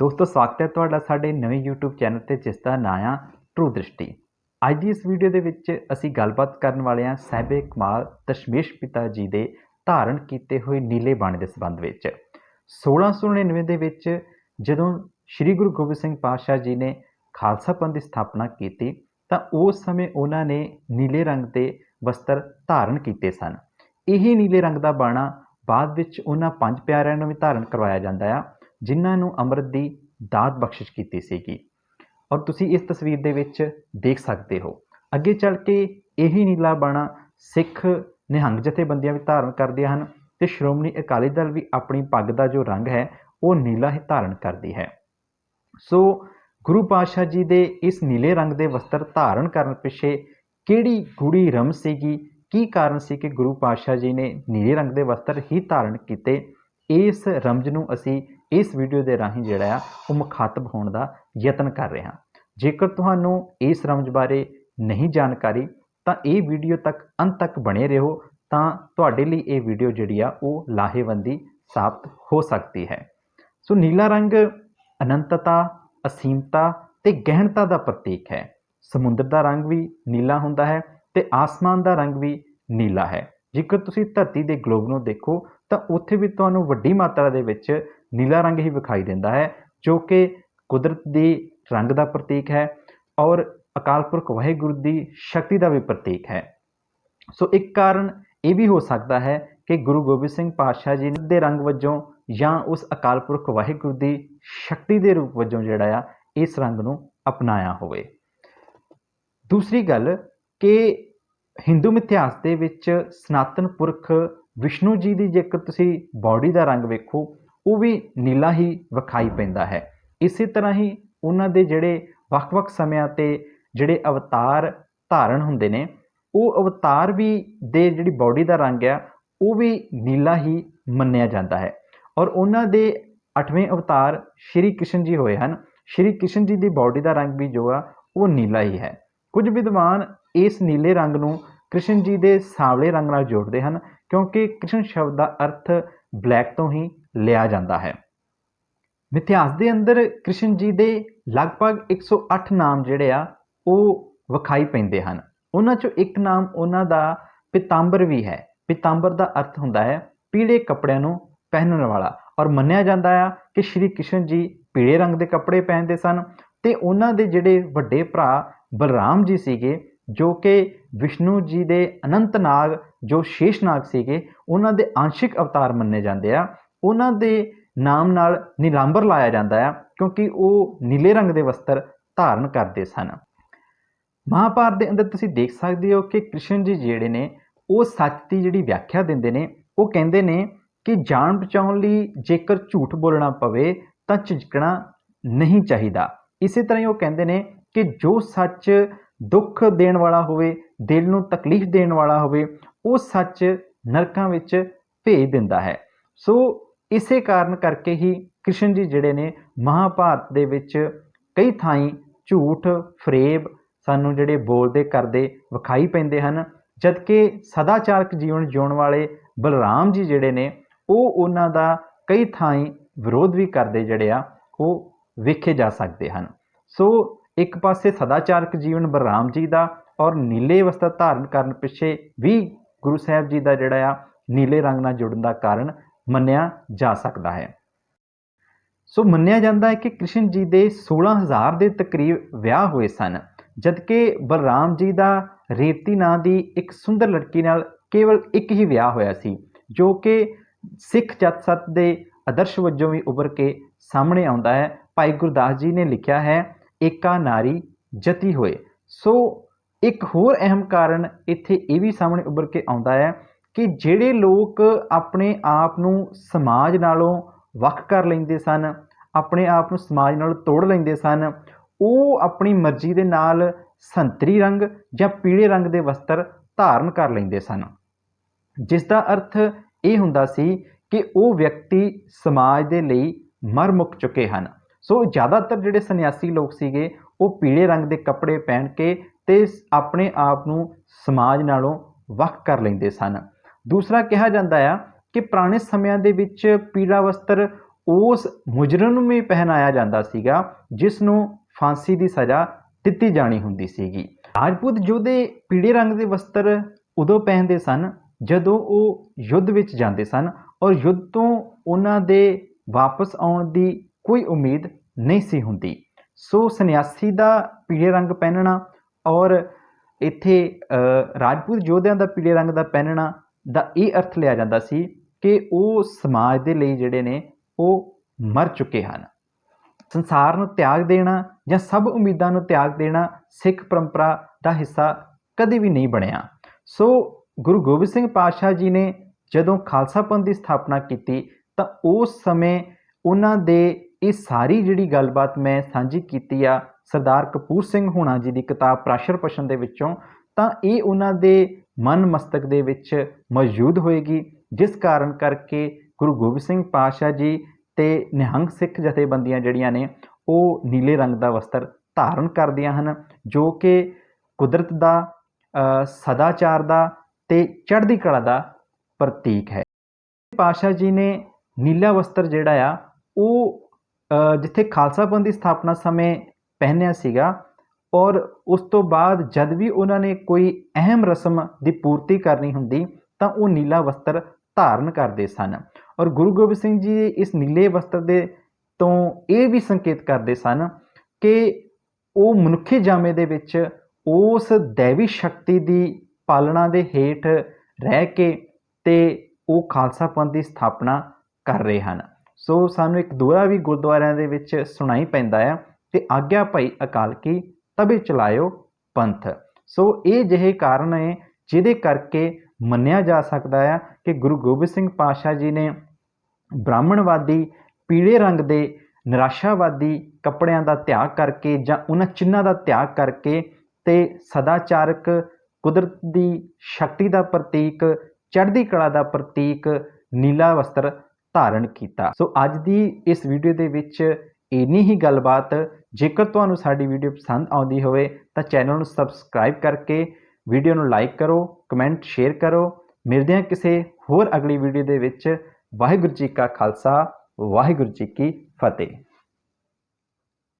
ਦੋਸਤੋ, ਸਵਾਗਤ ਹੈ ਤੁਹਾਡਾ ਸਾਡੇ ਨਵੇਂ YouTube ਚੈਨਲ ਤੇ, ਜਿਸ ਦਾ ਨਾਮ ਆ ਟਰੂ ਦ੍ਰਿਸ਼ਟੀ ਅੱਜ ਦੀ ਇਸ ਵੀਡੀਓ ਦੇ ਵਿੱਚ ਅਸੀਂ ਗੱਲਬਾਤ ਕਰਨ ਵਾਲੇ ਹਾਂ ਸਾਹਿਬੇ ਕਮਾਲ ਦਸ਼ਮੇਸ਼ ਪਿਤਾ ਜੀ ਦੇ ਧਾਰਨ ਕੀਤੇ ਹੋਏ ਨੀਲੇ ਬਾਣੇ ਦੇ ਸੰਬੰਧ ਵਿੱਚ। 1699 ਦੇ ਵਿੱਚ ਜਦੋਂ ਸ੍ਰੀ ਗੁਰੂ ਗੋਬਿੰਦ ਸਿੰਘ ਪਾਤਸ਼ਾਹ ਜੀ ਨੇ ਖਾਲਸਾ ਪੰਥ ਦੀ ਸਥਾਪਨਾ ਕੀਤੀ, ਤਾਂ ਉਸ ਸਮੇਂ ਉਹਨਾਂ ਨੇ ਨੀਲੇ ਰੰਗ ਦੇ ਵਸਤਰ ਧਾਰਨ ਕੀਤੇ ਸਨ। ਇਹ ਨੀਲੇ ਰੰਗ ਦਾ ਬਾਣਾ ਬਾਅਦ ਵਿੱਚ ਉਹਨਾਂ ਪੰਜ ਪਿਆਰਿਆਂ ਨੂੰ ਵੀ ਧਾਰਨ ਕਰਵਾਇਆ ਜਾਂਦਾ ਆ। ਜਿਨ੍ਹਾਂ ਨੂੰ ਅੰਮ੍ਰਿਤ ਦੀ ਦਾਤ ਬਖਸ਼ਿਸ਼ ਕੀਤੀ ਸੀਗੀ। ਔਰ ਤੁਸੀਂ ਇਸ ਤਸਵੀਰ ਦੇ ਵਿੱਚ ਦੇਖ ਸਕਦੇ ਹੋ। ਅੱਗੇ ਚੱਲ ਕੇ ਇਹੀ ਨੀਲਾ ਬਾਣਾ ਸਿੱਖ ਨਿਹੰਗ ਜਥੇਬੰਦੀਆਂ ਵੀ ਧਾਰਨ ਕਰਦੀਆਂ ਹਨ ਤੇ ਸ਼੍ਰੋਮਣੀ ਅਕਾਲੀ ਦਲ ਵੀ ਆਪਣੀ ਪੱਗ ਦਾ ਜੋ ਰੰਗ ਹੈ, ਉਹ ਨੀਲਾ ਹੀ ਧਾਰਨ ਕਰਦੀ ਹੈ। ਸੋ ਗੁਰੂ ਪਾਤਸ਼ਾਹ ਜੀ ਦੇ ਇਸ ਨੀਲੇ ਰੰਗ ਦੇ ਵਸਤਰ ਧਾਰਨ ਕਰਨ ਪਿੱਛੇ ਕਿਹੜੀ ਗੂੜੀ ਰਮ ਸੀਗੀ? ਕੀ ਕਾਰਨ ਸੀ ਕਿ ਗੁਰੂ ਪਾਤਸ਼ਾਹ ਜੀ ਨੇ ਨੀਲੇ ਰੰਗ ਦੇ ਵਸਤਰ ਹੀ ਧਾਰਨ ਕੀਤੇ? ਇਸ ਰਮਜ ਨੂੰ ਅਸੀਂ ਇਸ ਵੀਡੀਓ ਦੇ ਰਾਹੀਂ ਜਿਹੜਾ ਆ, ਉਹ ਮੁਖਾਤਬ ਹੋਣ ਦਾ ਯਤਨ ਕਰ ਰਿਹਾ। ਜੇਕਰ ਤੁਹਾਨੂੰ ਇਸ ਰਮਜ ਬਾਰੇ ਨਹੀਂ ਜਾਣਕਾਰੀ, ਤਾਂ ਇਹ ਵੀਡੀਓ ਤੱਕ ਅੰਤ ਤੱਕ ਬਣੇ ਰਹੋ, ਤਾਂ ਤੁਹਾਡੇ ਲਈ ਇਹ ਵੀਡੀਓ ਜਿਹੜੀ ਆ, ਉਹ ਲਾਹੇਵੰਦੀ ਸਾਬਤ ਹੋ ਸਕਦੀ ਹੈ। ਸੋ ਨੀਲਾ ਰੰਗ ਅਨੰਤਤਾ, ਅਸੀਮਤਾ ਤੇ ਗਹਿਣਤਾ ਦਾ ਪ੍ਰਤੀਕ ਹੈ। ਸਮੁੰਦਰ ਦਾ ਰੰਗ ਵੀ ਨੀਲਾ ਹੁੰਦਾ ਹੈ ਤੇ ਆਸਮਾਨ ਦਾ ਰੰਗ ਵੀ ਨੀਲਾ ਹੈ। ਜੇਕਰ ਤੁਸੀਂ ਧਰਤੀ ਦੇ ਗਲੋਬ ਨੂੰ ਦੇਖੋ, ਤਾਂ ਉੱਥੇ ਵੀ ਤੁਹਾਨੂੰ ਵੱਡੀ ਮਾਤਰਾ ਦੇ ਵਿੱਚ ਨੀਲਾ ਰੰਗ ਹੀ ਵਿਖਾਈ ਦਿੰਦਾ ਹੈ, ਜੋ ਕਿ ਕੁਦਰਤ ਦੀ ਰੰਗ ਦਾ ਪ੍ਰਤੀਕ ਹੈ ਔਰ ਅਕਾਲ ਪੁਰਖ ਵਾਹਿਗੁਰੂ ਦੀ ਸ਼ਕਤੀ ਦਾ ਵੀ ਪ੍ਰਤੀਕ ਹੈ। ਸੋ ਇੱਕ ਕਾਰਨ ਇਹ ਵੀ ਹੋ ਸਕਦਾ ਹੈ ਕਿ ਗੁਰੂ ਗੋਬਿੰਦ ਸਿੰਘ ਪਾਤਸ਼ਾਹ ਜੀ ਦੇ ਰੰਗ ਵਜੋਂ ਜਾਂ ਉਸ ਅਕਾਲ ਪੁਰਖ ਵਾਹਿਗੁਰੂ ਦੀ ਸ਼ਕਤੀ ਦੇ ਰੂਪ ਵਜੋਂ ਜਿਹੜਾ ਆ, ਇਸ ਰੰਗ ਨੂੰ ਅਪਣਾਇਆ ਹੋਵੇ। ਦੂਸਰੀ ਗੱਲ ਕਿ ਹਿੰਦੂ ਮਿਥਿਹਾਸ ਦੇ ਵਿੱਚ ਸਨਾਤਨ ਪੁਰਖ ਵਿਸ਼ਨੂੰ ਜੀ ਦੀ ਜੇਕਰ ਤੁਸੀਂ ਬਾਡੀ ਦਾ ਰੰਗ ਵੇਖੋ, ਉਹ ਵੀ ਨੀਲਾ ਹੀ ਵਿਖਾਈ ਪੈਂਦਾ ਹੈ। ਇਸੇ ਤਰ੍ਹਾਂ ਹੀ ਉਹਨਾਂ ਦੇ ਜਿਹੜੇ ਵੱਖ-ਵੱਖ ਸਮਿਆਂ ਤੇ ਜਿਹੜੇ ਅਵਤਾਰ ਧਾਰਨ ਹੁੰਦੇ ਨੇ, ਉਹ ਅਵਤਾਰ ਵੀ ਦੇ ਜਿਹੜੀ ਬਾਡੀ ਦਾ ਰੰਗ ਆ, ਉਹ ਵੀ ਨੀਲਾ ਹੀ ਮੰਨਿਆ ਜਾਂਦਾ ਹੈ। ਔਰ ਉਹਨਾਂ ਦੇ 8ਵੇਂ ਅਵਤਾਰ ਸ਼੍ਰੀ ਕ੍ਰਿਸ਼ਨ ਜੀ ਹੋਏ ਹਨ। ਸ਼੍ਰੀ ਕ੍ਰਿਸ਼ਨ ਜੀ ਦੀ ਬਾਡੀ ਦਾ ਰੰਗ ਵੀ ਜੋ ਆ, ਉਹ ਨੀਲਾ ਹੀ ਹੈ। ਕੁਝ ਵਿਦਵਾਨ ਇਸ ਨੀਲੇ ਰੰਗ ਨੂੰ ਕ੍ਰਿਸ਼ਨ ਜੀ ਦੇ ਸਾਵਲੇ ਰੰਗ ਨਾਲ ਜੋੜਦੇ ਹਨ, ਕਿਉਂਕਿ ਕ੍ਰਿਸ਼ਨ ਸ਼ਬਦ ਦਾ ਅਰਥ ਬਲੈਕ ਤੋਂ ਹੀ ਲਿਆ ਜਾਂਦਾ ਹੈ। ਮਿਥਿਹਾਸ ਦੇ ਅੰਦਰ ਕ੍ਰਿਸ਼ਨ ਜੀ ਦੇ ਲਗਭਗ 108 ਨਾਮ ਜਿਹੜੇ ਆ, ਉਹ ਵਿਖਾਈ ਪੈਂਦੇ ਹਨ। ਉਹਨਾਂ ਚੋਂ ਇੱਕ ਨਾਮ ਉਹਨਾਂ ਦਾ ਪਿਤਾੰਬਰ ਵੀ ਹੈ। ਪਿਤਾੰਬਰ ਦਾ ਅਰਥ ਹੁੰਦਾ ਹੈ ਪੀਲੇ ਕੱਪੜਿਆਂ ਨੂੰ ਪਹਿਨਣ ਵਾਲਾ ਔਰ ਮੰਨਿਆ ਜਾਂਦਾ ਆ ਕਿ ਸ਼੍ਰੀ ਕ੍ਰਿਸ਼ਨ ਜੀ ਪੀਲੇ ਰੰਗ ਦੇ ਕੱਪੜੇ ਪਹਿਨਦੇ ਸਨ ਤੇ ਉਹਨਾਂ ਦੇ ਜਿਹੜੇ ਵੱਡੇ ਭਰਾ ਬਲਰਾਮ ਜੀ ਸੀਗੇ, ਜੋ ਕਿ ਵਿਸ਼ਨੂੰ ਜੀ ਦੇ ਅਨੰਤ ਨਾਗ, ਜੋ ਸ਼ੇਸ਼ਨਾਗ ਸੀਗੇ, ਉਹਨਾਂ ਦੇ ਅੰਸ਼ਿਕ ਅਵਤਾਰ ਮੰਨੇ ਜਾਂਦੇ ਆ। ਉਹਨਾਂ ਦੇ ਨਾਮ ਨਾਲ ਨੀਲਾਂਬਰ ਲਾਇਆ ਜਾਂਦਾ ਆ, ਕਿਉਂਕਿ ਉਹ ਨੀਲੇ ਰੰਗ ਦੇ ਵਸਤਰ ਧਾਰਨ ਕਰਦੇ ਸਨ। ਮਹਾਭਾਰਤ ਦੇ ਅੰਦਰ ਤੁਸੀਂ ਦੇਖ ਸਕਦੇ ਹੋ ਕਿ ਕ੍ਰਿਸ਼ਨ ਜੀ ਜਿਹੜੇ ਨੇ, ਉਹ ਸੱਚ ਦੀ ਜਿਹੜੀ ਵਿਆਖਿਆ ਦਿੰਦੇ ਨੇ, ਉਹ ਕਹਿੰਦੇ ਨੇ ਕਿ ਜਾਨ ਬਚਾਉਣ ਲਈ ਜੇਕਰ ਝੂਠ ਬੋਲਣਾ ਪਵੇ, ਤਾਂ ਝਿਜਕਣਾ ਨਹੀਂ ਚਾਹੀਦਾ। ਇਸੇ ਤਰ੍ਹਾਂ ਹੀ ਉਹ ਕਹਿੰਦੇ ਨੇ ਕਿ ਜੋ ਸੱਚ ਦੁੱਖ ਦੇਣ ਵਾਲਾ ਹੋਵੇ, ਦਿਲ ਨੂੰ ਤਕਲੀਫ ਦੇਣ ਵਾਲਾ ਹੋਵੇ, ਉਹ ਸੱਚ ਨਰਕਾਂ ਵਿੱਚ ਭੇਜ ਦਿੰਦਾ ਹੈ। ਸੋ ਇਸੇ ਕਾਰਨ ਕਰਕੇ ਹੀ ਕ੍ਰਿਸ਼ਨ ਜੀ ਜਿਹੜੇ ਨੇ ਮਹਾਭਾਰਤ ਦੇ ਵਿੱਚ ਕਈ ਥਾਈਂ ਝੂਠ, ਫਰੇਬ ਸਾਨੂੰ ਜਿਹੜੇ ਬੋਲਦੇ, ਕਰਦੇ ਵਿਖਾਈ ਪੈਂਦੇ ਹਨ, ਜਦਕਿ ਸਦਾਚਾਰਕ ਜੀਵਨ ਜਿਉਣ ਵਾਲੇ ਬਲਰਾਮ ਜੀ ਜਿਹੜੇ ਨੇ, ਉਹ ਉਹਨਾਂ ਦਾ ਕਈ ਥਾਈਂ ਵਿਰੋਧ ਵੀ ਕਰਦੇ ਜਿਹੜੇ ਆ, ਉਹ ਵੇਖੇ ਜਾ ਸਕਦੇ ਹਨ। ਸੋ ਇੱਕ ਪਾਸੇ ਸਦਾਚਾਰਕ ਜੀਵਨ ਬਲਰਾਮ ਜੀ ਦਾ ਔਰ ਨੀਲੇ ਵਸਤਰ ਧਾਰਨ ਕਰਨ ਪਿੱਛੇ ਵੀ ਗੁਰੂ ਸਾਹਿਬ ਜੀ ਦਾ ਜਿਹੜਾ ਆ, ਨੀਲੇ ਰੰਗ ਨਾਲ ਜੁੜਨ ਦਾ ਕਾਰਨ ਮੰਨਿਆ ਜਾ ਸਕਦਾ ਹੈ। ਸੋ ਮੰਨਿਆ ਜਾਂਦਾ ਹੈ ਕਿ ਕ੍ਰਿਸ਼ਨ ਜੀ ਦੇ 16000 ਦੇ ਤਕਰੀਬ ਵਿਆਹ ਹੋਏ ਸਨ, ਜਦਕਿ ਬਲਰਾਮ ਜੀ ਦਾ ਰੇਤੀ ਨਾਂ ਦੀ ਇੱਕ ਸੁੰਦਰ ਲੜਕੀ ਨਾਲ ਕੇਵਲ ਇੱਕ ਹੀ ਵਿਆਹ ਹੋਇਆ ਸੀ, ਜੋ ਕਿ ਸਿੱਖ ਜੱਤ ਸੱਤ ਦੇ ਆਦਰਸ਼ ਵਜੋਂ ਵੀ ਉੱਭਰ ਕੇ ਸਾਹਮਣੇ ਆਉਂਦਾ ਹੈ। ਭਾਈ ਗੁਰਦਾਸ ਜੀ ਨੇ ਲਿਖਿਆ ਹੈ ਏਕਾ ਨਾਰੀ ਜਤੀ ਹੋਏ। ਸੋ ਇੱਕ ਹੋਰ ਅਹਿਮ ਕਾਰਨ ਇੱਥੇ ਇਹ ਵੀ ਸਾਹਮਣੇ ਉੱਭਰ ਕੇ ਆਉਂਦਾ ਹੈ ਕਿ ਜਿਹੜੇ ਲੋਕ ਆਪਣੇ ਆਪ ਨੂੰ ਸਮਾਜ ਨਾਲੋਂ ਵੱਖ ਕਰ ਲੈਂਦੇ ਸਨ, ਆਪਣੇ ਆਪ ਨੂੰ ਸਮਾਜ ਨਾਲ ਤੋੜ ਲੈਂਦੇ ਸਨ, ਉਹ ਆਪਣੀ ਮਰਜ਼ੀ ਦੇ ਨਾਲ ਸੰਤਰੀ ਰੰਗ ਜਾਂ ਪੀਲੇ ਰੰਗ ਦੇ ਵਸਤਰ ਧਾਰਨ ਕਰ ਲੈਂਦੇ ਸਨ। ਜਿਸ ਦਾ ਅਰਥ ਇਹ ਹੁੰਦਾ ਸੀ ਕਿ ਉਹ ਵਿਅਕਤੀ ਸਮਾਜ ਦੇ ਲਈ ਮਰ ਮੁੱਕ ਚੁੱਕੇ ਹਨ। ਸੋ ਜ਼ਿਆਦਾਤਰ ਜਿਹੜੇ ਸੰਨਿਆਸੀ ਲੋਕ ਸੀਗੇ, ਉਹ ਪੀਲੇ ਰੰਗ ਦੇ ਕੱਪੜੇ ਪਹਿਨ ਕੇ ਤੇ ਆਪਣੇ ਆਪ ਨੂੰ ਸਮਾਜ ਨਾਲੋਂ ਵੱਖ ਕਰ ਲੈਂਦੇ ਸਨ। ਦੂਸਰਾ ਕਿਹਾ ਜਾਂਦਾ ਆ ਕਿ ਪੁਰਾਣੇ ਸਮਿਆਂ ਦੇ ਵਿੱਚ ਪੀਲਾ ਵਸਤਰ ਉਸ ਮੁਜਰਮ ਨੂੰ ਵੀ ਪਹਿਨਾਇਆ ਜਾਂਦਾ ਸੀਗਾ, ਜਿਸ ਨੂੰ ਫਾਂਸੀ ਦੀ ਸਜ਼ਾ ਦਿੱਤੀ ਜਾਣੀ ਹੁੰਦੀ ਸੀਗੀ। ਰਾਜਪੂਤ ਯੋਧੇ ਪੀਲੇ ਰੰਗ ਦੇ ਵਸਤਰ ਉਦੋਂ ਪਹਿਨਦੇ ਸਨ, ਜਦੋਂ ਉਹ ਯੁੱਧ ਵਿੱਚ ਜਾਂਦੇ ਸਨ ਔਰ ਯੁੱਧ ਤੋਂ ਉਹਨਾਂ ਦੇ ਵਾਪਸ ਆਉਣ ਦੀ ਕੋਈ ਉਮੀਦ ਨਹੀਂ ਸੀ ਹੁੰਦੀ। ਸੋ ਸੰਨਿਆਸੀ ਦਾ ਪੀਲੇ ਰੰਗ ਪਹਿਨਣਾ ਔਰ ਇੱਥੇ ਰਾਜਪੂਤ ਯੋਧਿਆਂ ਦਾ ਪੀਲੇ ਰੰਗ ਦਾ ਪਹਿਨਣਾ ਦਾ ਇਹ ਅਰਥ ਲਿਆ ਜਾਂਦਾ ਸੀ ਕਿ ਉਹ ਸਮਾਜ ਦੇ ਲਈ ਜਿਹੜੇ ਨੇ, ਉਹ ਮਰ ਚੁੱਕੇ ਹਨ। ਸੰਸਾਰ ਨੂੰ ਤਿਆਗ ਦੇਣਾ ਜਾਂ ਸਭ ਉਮੀਦਾਂ ਨੂੰ ਤਿਆਗ ਦੇਣਾ ਸਿੱਖ ਪਰੰਪਰਾ ਦਾ ਹਿੱਸਾ ਕਦੇ ਵੀ ਨਹੀਂ ਬਣਿਆ। ਸੋ ਗੁਰੂ ਗੋਬਿੰਦ ਸਿੰਘ ਪਾਤਸ਼ਾਹ ਜੀ ਨੇ ਜਦੋਂ ਖਾਲਸਾ ਪੰਥ ਦੀ ਸਥਾਪਨਾ ਕੀਤੀ ਤਾਂ ਉਸ ਸਮੇਂ ਉਹਨਾਂ ਦੇ ਇਹ ਸਾਰੀ ਜਿਹੜੀ ਗੱਲਬਾਤ ਮੈਂ ਸਾਂਝੀ ਕੀਤੀ ਆ ਸਰਦਾਰ ਕਪੂਰ ਸਿੰਘ ਹੋਣਾ ਜੀ ਦੀ ਕਿਤਾਬ ਪ੍ਰਾਸ਼ਰ ਪਸ਼ਨ ਦੇ ਵਿੱਚੋਂ, ਤਾਂ ਇਹ ਉਹਨਾਂ ਦੇ ਮਨ ਮਸਤਕ ਦੇ ਵਿੱਚ ਮੌਜੂਦ ਹੋਏਗੀ, ਜਿਸ ਕਾਰਨ ਕਰਕੇ ਗੁਰੂ ਗੋਬਿੰਦ ਸਿੰਘ ਪਾਤਸ਼ਾਹ ਜੀ ਤੇ ਨਿਹੰਗ ਸਿੱਖ ਜਥੇਬੰਦੀਆਂ ਜਿਹੜੀਆਂ ਨੇ, ਉਹ ਨੀਲੇ ਰੰਗ ਦਾ ਵਸਤਰ ਧਾਰਨ ਕਰਦੀਆਂ ਹਨ, ਜੋ ਕਿ ਕੁਦਰਤ ਦਾ ਸਦਾਚਾਰ ਦਾ ਤੇ ਚੜ੍ਹਦੀ ਕਲਾ ਦਾ ਪ੍ਰਤੀਕ ਹੈ। ਪਾਤਸ਼ਾਹ ਜੀ ਨੇ ਨੀਲਾ ਵਸਤਰ ਜਿਹੜਾ ਆ, ਉਹ ਜਿੱਥੇ ਖਾਲਸਾ ਪੰਥ ਦੀ ਸਥਾਪਨਾ ਸਮੇਂ ਪਹਿਨਿਆ ਸੀਗਾ ਔਰ ਉਸ ਤੋਂ ਬਾਅਦ ਜਦ ਵੀ ਉਹਨਾਂ ਨੇ ਕੋਈ ਅਹਿਮ ਰਸਮ ਦੀ ਪੂਰਤੀ ਕਰਨੀ ਹੁੰਦੀ ਤਾਂ ਉਹ ਨੀਲਾ ਵਸਤਰ ਧਾਰਨ ਕਰਦੇ ਸਨ ਔਰ ਗੁਰੂ ਗੋਬਿੰਦ ਸਿੰਘ ਜੀ ਇਸ ਨੀਲੇ ਵਸਤਰ ਦੇ ਤੋਂ ਇਹ ਵੀ ਸੰਕੇਤ ਕਰਦੇ ਸਨ ਕਿ ਉਹ ਮਨੁੱਖੀ ਜਾਮੇ ਦੇ ਵਿੱਚ ਉਸ ਦੇਵੀ ਸ਼ਕਤੀ ਦੀ ਪਾਲਣਾ ਦੇ ਹੇਠ ਰਹਿ ਕੇ ਤੇ ਉਹ ਖਾਲਸਾ ਪੰਥ ਦੀ ਸਥਾਪਨਾ ਕਰ ਰਹੇ ਹਨ। ਸੋ ਸਾਨੂੰ ਇੱਕ ਦੋਹਰਾ ਵੀ ਗੁਰਦੁਆਰਿਆਂ ਦੇ ਵਿੱਚ ਸੁਣਾਈ ਪੈਂਦਾ ਆ ਕਿ ਆਗਿਆ ਭਾਈ ਅਕਾਲ ਕੀ ਤਬੇ ਚਲਾਇਓ ਪੰਥ। ਸੋ ਇਹ ਜਿਹੇ ਕਾਰਨ ਹੈ ਜਿਹਦੇ ਕਰਕੇ ਮੰਨਿਆ ਜਾ ਸਕਦਾ ਆ ਕਿ ਗੁਰੂ ਗੋਬਿੰਦ ਸਿੰਘ ਪਾਤਸ਼ਾਹ ਜੀ ਨੇ ਬ੍ਰਾਹਮਣਵਾਦੀ ਪੀਲੇ ਰੰਗ ਦੇ ਨਿਰਾਸ਼ਾਵਾਦੀ ਕੱਪੜਿਆਂ ਦਾ ਤਿਆਗ ਕਰਕੇ ਜਾਂ ਉਹਨਾਂ ਚਿੰਨਾਂ ਦਾ ਤਿਆਗ ਕਰਕੇ ਤੇ ਸਦਾਚਾਰਕ ਕੁਦਰਤ ਦੀ ਸ਼ਕਤੀ ਦਾ ਪ੍ਰਤੀਕ, ਚੜ੍ਹਦੀ ਕਲਾ ਦਾ ਪ੍ਰਤੀਕ, ਨੀਲਾ ਵਸਤਰ ਧਾਰਨ ਕੀਤਾ। ਸੋ ਅੱਜ ਦੀ ਇਸ ਵੀਡੀਓ ਦੇ ਵਿੱਚ ਇੰਨੀ ਹੀ ਗੱਲਬਾਤ, ਜੇਕਰ ਤੁਹਾਨੂੰ ਸਾਡੀ ਵੀਡੀਓ ਪਸੰਦ ਆਉਂਦੀ ਹੋਵੇ, ਤਾਂ ਚੈਨਲ ਨੂੰ ਸਬਸਕ੍ਰਾਈਬ ਕਰਕੇ ਵੀਡੀਓ ਨੂੰ ਲਾਈਕ ਕਰੋ ਕਮੈਂਟ ਸ਼ੇਅਰ ਕਰੋ। ਮਿਲਦੇ ਹਾਂ ਕਿਸੇ ਹੋਰ ਅਗਲੀ ਵੀਡੀਓ ਦੇ ਵਿੱਚ। ਵਾਹਿਗੁਰੂ ਜੀ ਕਾ ਖਾਲਸਾ, ਵਾਹਿਗੁਰੂ ਜੀ ਕੀ ਫਤਿਹ।